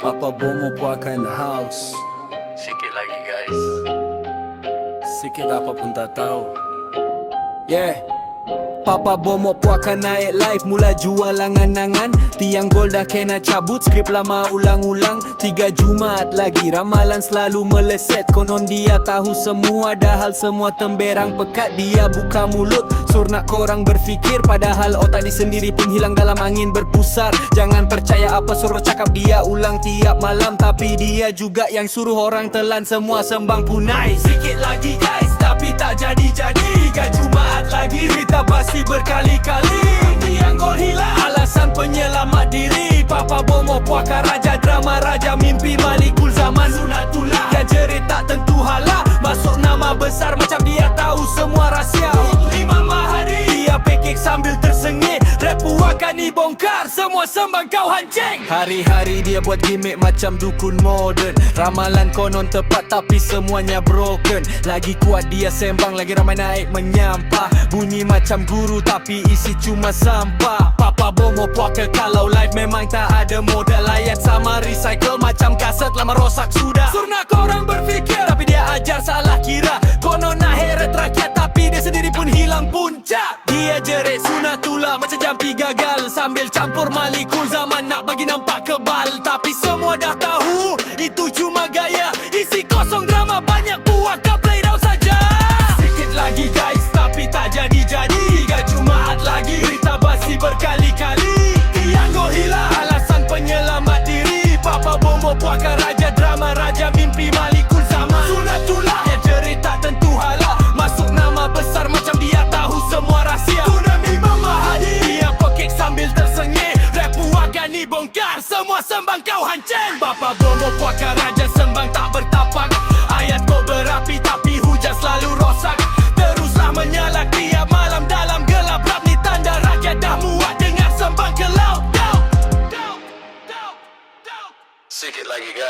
Papa Bomo Puaka in the house. Sikit lagi guys. Sikit apa pun tak tahu. Yeah. Papa Bomo Puaka naik live Mula jual angan-angan. Tiang gol dah kena cabut. Skrip lama ulang-ulang. Tiga Jumaat lagi. Ramalan selalu meleset. Konon dia tahu semua. Dah hal semua temberang pekat. Dia buka mulut Sur nak korang berfikir Padahal otak dia sendiri pun hilang dalam angin berpusar. Jangan percaya apa suruh cakap Dia ulang tiap malam. Tapi dia juga yang suruh orang telan Semua sembang punai. Sikit lagi guys Tapi tak jadi-jadi. Tiga Jumaat lagi Rita pasti berkali-kali. Tiang gol hilang Alasan penyelamat diri. Papa Bomo Puaka Raja Drama Raja Mimpi Malikul Zaman. Sunatullah Dia jerit tak tentu hala Masuk nama besar Macam dia tahu semua rahsia Pekik sambil tersengih Rap Puaka ni bongkar Semua sembang kau hancing. Hari-hari dia buat gimmick macam dukun modern Ramalan konon tepat tapi semuanya broken. Lagi kuat dia sembang Lagi ramai naik menyampah. Bunyi macam guru tapi isi cuma sampah. Papa Bomo puaka kalau live memang tak ada modal. Layan sama recycle macam kaset lama rosak sudah. Surna korang berfikir tapi dia ajar Dia jerit sunatullah macam jampi gagal Sambil campur malikul. Zaman nak bagi nampak kebal. Tapi semua dah tahu itu cuma gaya Isi kosong drama. Banyak puaka play puaka ni bongkar. Semua sembang kau hanceng Bapa Bomo puaka raja sembang tak bertapak. Ayat kau berapi tapi hujan selalu rosak. Teruslah menyala tiap malam dalam gelap Rap ni tanda rakyat dah muak dengar sembang ke laut. Sikit lagi guys